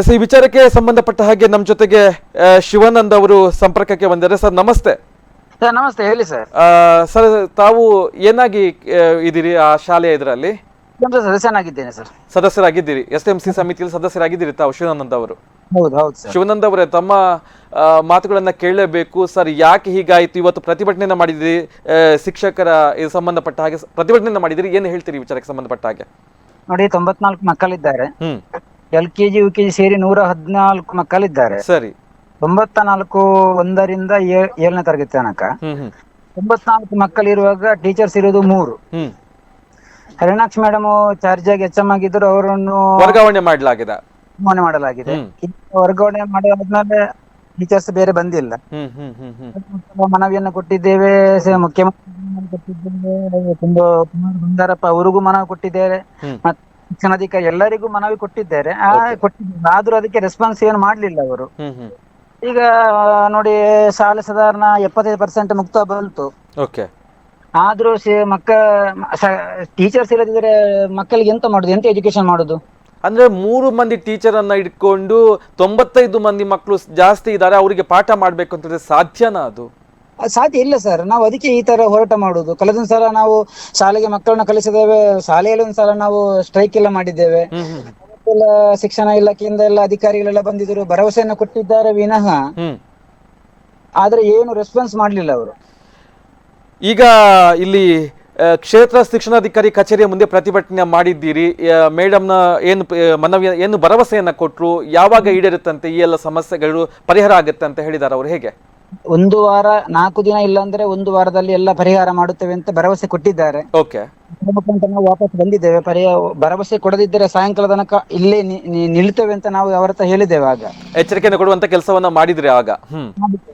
S ಈ ವಿಚಾರಕ್ಕೆ ಸಂಬಂಧಪಟ್ಟ ಹಾಗೆ ನಮ್ಮ ಜೊತೆಗೆ ಶಿವಾನಂದ್ ಅವರು ಸಂಪರ್ಕಕ್ಕೆ ಬಂದಿದ್ದಾರೆ. ಸರ್ ನಮಸ್ತೆ. ನಮಸ್ತೆ. ಹೇಳಿ ಸರ್. ಸರ್ ತಾವು ಏನಾಗಿ ಇದ್ದೀರಿ ಆ ಶಾಲೆಯ ಇದರಲ್ಲಿ ಸದಸ್ಯನಾಗಿದ್ದೇನೆ ಸರ್. ಸದಸ್ಯರಾಗಿದ್ದೀರಿ. ಎಸ್ ಎಂ ಸಿ ಸಮಿತಿಯಲ್ಲಿ ಸದಸ್ಯರಾಗಿದ್ದೀರಿ ತಾವು ಶಿವಾನಂದ್ ಅವರು. ಶಿವಾನಂದ್ ಅವರೇ ತಮ್ಮ ಮಾತುಗಳನ್ನ ಕೇಳಲೇಬೇಕು ಸರ್ ಯಾಕೆ ಹೀಗಾಯಿತು? ಇವತ್ತು ಪ್ರತಿಭಟನೆಯನ್ನ ಮಾಡಿದಿರಿ ಶಿಕ್ಷಕರ ಸಂಬಂಧಪಟ್ಟ ಹಾಗೆ ಪ್ರತಿಭಟನೆ ಪ್ರತಿಭಟನೆಯನ್ನ ಮಾಡಿದಿರಿ ಏನು ಹೇಳ್ತೀರಿ ವಿಚಾರಕ್ಕೆ ಸಂಬಂಧಪಟ್ಟ ಹಾಗೆ? ನೋಡಿ ತೊಂಬತ್ನಾಲ್ಕು ಮಕ್ಕಳಿದ್ದಾರೆ. ಹ್ಮ್. L K G U K G ಸೇರಿ ನೂರ ಹದಿನಾಲ್ಕು ಮಕ್ಕಳಿದ್ದಾರೆ. ಸರಿ. ತೊಂಬತ್ತ ನಾಲ್ಕು ಒಂದರಿಂದ ಏಳನೇ ತರಗತಿ ತನಕ. ತೊಂಬತ್ನಾಲ್ಕು ಮಕ್ಕಳಿರುವಾಗ ಟೀಚರ್ಸ್ ಇರೋದು ಮೂರು. ಹರಿಣಾಕ್ಷ ಮೇಡಮ್ ಚಾರ್ಜ್ ಆಗಿ ಎಚ್ ಎಂ ಆಗಿದ್ರು ಅವರನ್ನು ವರ್ಗಾವಣೆ ಮಾಡಲಾಗಿದೆ. ವರ್ಗಾವಣೆ ಮಾಡಲಾಗಿದೆ. ವರ್ಗಾವಣೆ ಮಾಡಿದ್ಮೇಲೆ ಟೀಚರ್ಸ್ ಬೇರೆ ಬಂದಿಲ್ಲ. ಮನವಿಯನ್ನು ಕೊಟ್ಟಿದ್ದೇವೆ ಮುಖ್ಯಮಂತ್ರಿ ಕೊಟ್ಟಿದ್ದೇವೆ ತುಂಬ ಕುಮಾರ್ ಬಂಗಾರಪ್ಪ ಅವರಿಗೂ ಮನವಿ ಕೊಟ್ಟಿದ್ದೇವೆ. ಮತ್ತೆ ಶಿಕ್ಷಣಾಧಿಕಾರಿ ಎಲ್ಲರಿಗೂ ಮನವಿ ಕೊಟ್ಟಿದ್ದಾರೆ. ಆ ಆದ್ರೂ ಅದಕ್ಕೆ ರೆಸ್ಪಾನ್ಸ್ ಏನು ಮಾಡ್ಲಿಲ್ಲ ಅವರು. ಈಗ ನೋಡಿ ಶಾಲೆ ಸಾಧಾರಣ ಎಪ್ಪತ್ತೈದು ಪರ್ಸೆಂಟ್ ಮುಕ್ತ ಬಂತು. ಓಕೆ ಆದ್ರೂ ಮಕ್ಕ ಟೀಚರ್ಸ್ ಇಲ್ಲದಿದ್ರೆ ಮಕ್ಕಳಿಗೆ ಎಂತ ಮಾಡುದು? ಎಂತ ಎಜುಕೇಶನ್ ಮಾಡುದು? ಅಂದ್ರೆ ಮೂರು ಮಂದಿ ಟೀಚರ್ ಅನ್ನ ಇಟ್ಕೊಂಡು ತೊಂಬತ್ತೈದು ಮಂದಿ ಮಕ್ಕಳು ಜಾಸ್ತಿ ಇದ್ದಾರೆ ಅವರಿಗೆ ಪಾಠ ಮಾಡ್ಬೇಕು ಅಂತಂದ್ರೆ ಸಾಧ್ಯನಾ ಅದು? ಸಾಧ್ಯ ಇಲ್ಲ ಸರ್ ನಾವು ಅದಕ್ಕೆ ಈ ತರ ಹೋರಾಟ ಮಾಡುದು ಕಳೆದೊಂದು ಸಲ ನಾವು ಶಾಲೆಗೆ ಮಕ್ಕಳನ್ನ ಕಲಿಸಿದ್ದೇವೆ. ಶಾಲೆಯಲ್ಲಿ ಒಂದ್ಸಲ ನಾವು ಸ್ಟ್ರೈಕ್ ಎಲ್ಲ ಮಾಡಿದ್ದೇವೆ. ಎಲ್ಲ ಶಿಕ್ಷಣ ಇಲಾಖೆಯಿಂದ ಎಲ್ಲ ಅಧಿಕಾರಿಗಳೆಲ್ಲ ಬಂದಿದ್ರು. ಭರವಸೆಯನ್ನು ಕೊಟ್ಟಿದ್ದಾರೆ ವಿನಃ. ಆದ್ರೆ ಏನು ರೆಸ್ಪಾನ್ಸ್ ಮಾಡ್ಲಿಲ್ಲ ಅವರು. ಈಗ ಇಲ್ಲಿ ಕ್ಷೇತ್ರ ಶಿಕ್ಷಣಾಧಿಕಾರಿ ಕಚೇರಿಯ ಮುಂದೆ ಪ್ರತಿಭಟನೆ ಮಾಡಿದ್ದೀರಿ. ಮೇಡಮ್ನ ಏನು ಮನವಿಯ ಮನವಿ ಏನು ಭರವಸೆಯನ್ನ ಕೊಟ್ಟರು ಯಾವಾಗ ಈಡೇರುತ್ತಂತೆ ಈ ಎಲ್ಲ ಸಮಸ್ಯೆಗಳು? ಪರಿಹಾರ ಆಗುತ್ತೆ ಅಂತ ಹೇಳಿದ್ದಾರೆ ಅವರು. ಹೇಗೆ? ಒಂದು ವಾರ ನಾಲ್ಕು ದಿನ ಇಲ್ಲಾಂದ್ರೆ ಒಂದು ವಾರದಲ್ಲಿ ಎಲ್ಲ ಪರಿಹಾರ ಮಾಡುತ್ತೇವೆ ಅಂತ ಭರವಸೆ ಕೊಟ್ಟಿದ್ದಾರೆ. ಓಕೆ. ಅದರ ಮುಖಾಂತರ ನಾವು ವಾಪಸ್ ಬಂದಿದ್ದೇವೆ. ಪರಿಹಾರ ಭರವಸೆ ಕೊಡದಿದ್ದರೆ ಸಾಯಂಕಾಲ ತನಕ ಇಲ್ಲೇ ನಿ- ನಿ- ನಿಲ್ತೇವೆ ಅಂತ ನಾವು ಅವರ ಹತ್ರ ಹೇಳಿದ್ದೇವೆ ಆಗ. ಎಚ್ಚರಿಕೆಯನ್ನು ಕೊಡುವಂತ ಕೆಲಸವನ್ನ ಮಾಡಿದ್ರೆ ಆಗ. ಹ್ಮ್.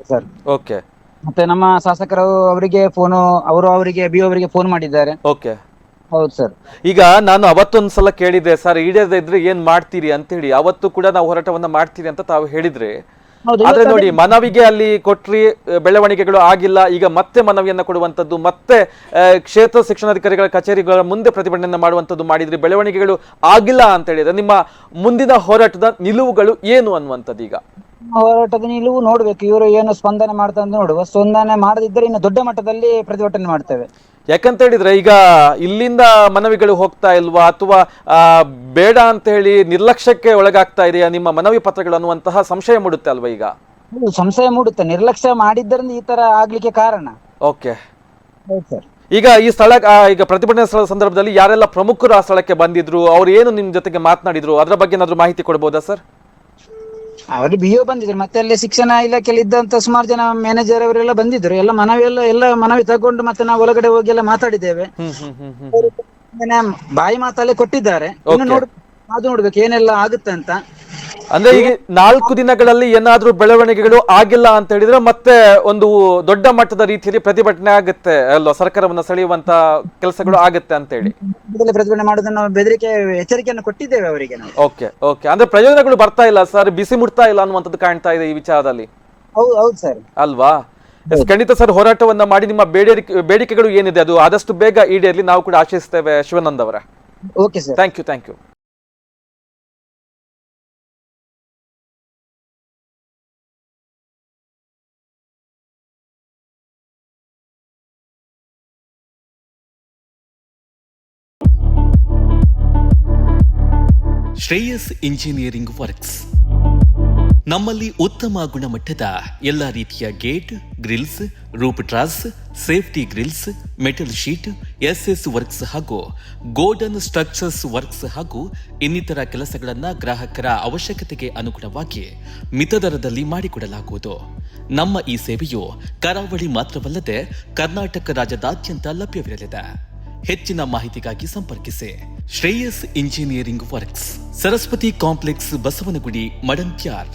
ಸರ್. ಓಕೆ. ಮತ್ತೆ ನಮ್ಮ ಶಾಸಕರು ಅವರಿಗೆ ಫೋನು ಅವರು ಅವರಿಗೆ ಬಿ ಅವರಿಗೆ ಫೋನ್ ಮಾಡಿದ್ದಾರೆ. ಓಕೆ. ಹೌದು ಸರ್. ಈಗ ನಾನು ಅವತ್ತೊಂದು ಸಲ ಕೇಳಿದ್ದೆ ಸರ್ ಈಡೇರದೇ ಇದ್ರೆ ಏನ್ ಮಾಡ್ತೀರಿ? ಅಂತ ಹೇಳಿ ಅವತ್ತು ಕೂಡ ನಾವು ಹೋರಾಟವನ್ನ ಮಾಡ್ತೀರಿ ಅಂತ ತಾವು ಹೇಳಿದ್ರೆ ಆದ್ರೆ ನೋಡಿ ಮನವಿಗೆ ಅಲ್ಲಿ ಕೊಟ್ರಿ ಬೆಳವಣಿಗೆಗಳು ಆಗಿಲ್ಲ ಈಗ ಮತ್ತೆ ಮನವಿಯನ್ನ ಕೊಡುವಂತದ್ದು ಮತ್ತೆ ಕ್ಷೇತ್ರ ಶಿಕ್ಷಣಾಧಿಕಾರಿಗಳ ಕಚೇರಿಗಳ ಮುಂದೆ ಪ್ರತಿಭಟನೆ ಮಾಡುವಂತದ್ದು ಮಾಡಿದ್ರಿ ಬೆಳವಣಿಗೆಗಳು ಆಗಿಲ್ಲ ಅಂತ ಹೇಳಿದ್ರೆ ನಿಮ್ಮ ಮುಂದಿನ ಹೋರಾಟದ ನಿಲುವುಗಳು ಏನು ಅನ್ನುವಂಥದ್ದು ಈಗ? ಹೋರಾಟದ ನಿಲುವು ನೋಡ್ಬೇಕು ಇವರು ಏನು ಸ್ಪಂದನೆ ಮಾಡ್ತಾರೆ ನೋಡುವ. ಸ್ಪಂದನೆ ಮಾಡದಿದ್ದರೆ ಇನ್ನು ದೊಡ್ಡ ಮಟ್ಟದಲ್ಲಿ ಪ್ರತಿಭಟನೆ ಮಾಡ್ತೇವೆ. ಯಾಕಂತ ಹೇಳಿದ್ರೆ ಈಗ ಇಲ್ಲಿಂದ ಮನವಿಗಳು ಹೋಗ್ತಾ ಇಲ್ವಾ ಅಥವಾ ಆ, ಬೇಡ ಅಂತ ಹೇಳಿ ನಿರ್ಲಕ್ಷ್ಯಕ್ಕೆ ಒಳಗಾಗ್ತಾ ಇದೆಯಾ ನಿಮ್ಮ ಮನವಿ ಪತ್ರಗಳು ಅನ್ನುವಂತಹ ಸಂಶಯ ಮೂಡುತ್ತೆ ಅಲ್ವಾ ಈಗ? ಸಂಶಯ ಮೂಡುತ್ತೆ. ನಿರ್ಲಕ್ಷ್ಯ ಮಾಡಿದ್ದರಿಂದ ಈ ತರ ಆಗ್ಲಿಕ್ಕೆ ಕಾರಣ. ಓಕೆ. ಸರ್. ಈಗ ಈ ಸ್ಥಳ ಈಗ ಪ್ರತಿಭಟನೆ ಸ್ಥಳದ ಸಂದರ್ಭದಲ್ಲಿ ಯಾರೆಲ್ಲ ಪ್ರಮುಖರು ಆ ಸ್ಥಳಕ್ಕೆ ಬಂದಿದ್ರು ಅವ್ರು ಏನು ನಿಮ್ ಜೊತೆಗೆ ಮಾತನಾಡಿದ್ರು? ಅದರ ಬಗ್ಗೆ ಏನಾದ್ರು ಮಾಹಿತಿ ಕೊಡ್ಬೋದಾ ಸರ್? ಅವರು ಬಿ ಬಂದಿದ್ರು ಮತ್ತೆ ಅಲ್ಲಿ ಶಿಕ್ಷಣ ಇಲಾಖೆಯಲ್ಲಿ ಇದ್ದಂತ ಸುಮಾರು ಜನ ಮ್ಯಾನೇಜರ್ ಅವರೆಲ್ಲ ಬಂದಿದ್ರು. ಎಲ್ಲ ಮನವಿ ಎಲ್ಲ ಎಲ್ಲ ಮನವಿ ತಗೊಂಡು ಮತ್ತೆ ನಾವು ಒಳಗಡೆ ಹೋಗಿ ಎಲ್ಲ ಮಾತಾಡಿದ್ದೇವೆ. ಬಾಯಿ ಮಾತಲ್ಲೇ ಕೊಟ್ಟಿದ್ದಾರೆ. ಇನ್ನು ನೋಡ್ ಅದು ನೋಡ್ಬೇಕು ಏನೆಲ್ಲ ಆಗುತ್ತೆ ಅಂತ ಅಂದ್ರೆ ಈಗ ನಾಲ್ಕು ದಿನಗಳಲ್ಲಿ ಏನಾದ್ರೂ ಬೆಳವಣಿಗೆಗಳು ಆಗಿಲ್ಲ ಅಂತ ಹೇಳಿದ್ರೆ ಮತ್ತೆ ಒಂದು ದೊಡ್ಡ ಮಟ್ಟದ ರೀತಿಯಲ್ಲಿ ಪ್ರತಿಭಟನೆ ಆಗುತ್ತೆ ಅಲ್ವಾ? ಸರ್ಕಾರವನ್ನ ಸೆಳೆಯುವಂತ ಕೆಲಸಗಳು ಆಗುತ್ತೆ ಅಂತ ಹೇಳಿ. ಪ್ರತಿಭಟನೆ ಮಾಡೋದನ್ನ ನಾವು ಬೆದರಿಕೆ ಎಚ್ಚರಿಕೆಯನ್ನು ಕೊಟ್ಟಿದ್ದೇವೆ ಅವರಿಗೆ ನಾವು. Okay okay. ಅಂದ್ರೆ ಪ್ರಯೋಜನಗಳು ಬರ್ತಾ ಇಲ್ಲ ಸರ್? ಬಿಸಿ ಮುಟ್ತಾ ಇಲ್ಲ ಅನ್ನುವಂಥದ್ದು ಕಾಣ್ತಾ ಇದೆ ಈ ವಿಚಾರದಲ್ಲಿ. ಹೌದು ಹೌದು ಸರ್. ಅಲ್ವಾ? ಎಸ್, ಖಂಡಿತ ಸರ್ ಹೋರಾಟವನ್ನ ಮಾಡಿ ನಿಮ್ಮ ಬೇಡಿಕೆ ಬೇಡಿಕೆಗಳು ಏನಿದೆ? ಅದು ಆದಷ್ಟು ಬೇಗ ಈಡೇರಲಿ ನಾವು ಕೂಡ ಆಶಿಸ್ತೇವೆ ಶಿವಾನಂದ್ ಅವರ. Okay sir. Thank you thank you. Shreyas engineering works. ನಮ್ಮಲ್ಲಿ ಉತ್ತಮ ಗುಣಮಟ್ಟದ ಎಲ್ಲ ರೀತಿಯ gate, grills roof truss, safety grills, metal sheet S S works ಹಾಗೂ ಗೋಲ್ಡನ್ ಸ್ಟ್ರಕ್ಚರ್ಸ್ ವರ್ಕ್ಸ್ ಹಾಗೂ ಇನ್ನಿತರ ಕೆಲಸಗಳನ್ನು ಗ್ರಾಹಕರ ಅವಶ್ಯಕತೆಗೆ ಅನುಗುಣವಾಗಿ ಮಿತ ದರದಲ್ಲಿ ಮಾಡಿಕೊಡಲಾಗುವುದು. ನಮ್ಮ ಈ ಸೇವೆಯು ಕರಾವಳಿ ಮಾತ್ರವಲ್ಲದೆ ಕರ್ನಾಟಕ ರಾಜ್ಯದಾದ್ಯಂತ ಲಭ್ಯವಿರಲಿದೆ. ಹೆಚ್ಚಿನ ಮಾಹಿತಿಗಾಗಿ ಸಂಪರ್ಕಿಸಿ. Shreyas engineering works, Saraswati complex, Basavanagudi Madantyar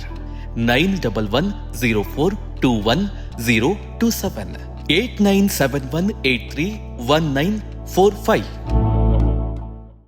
nine double one zero four two one zero two seven. Eight nine seven one eight three one nine four five.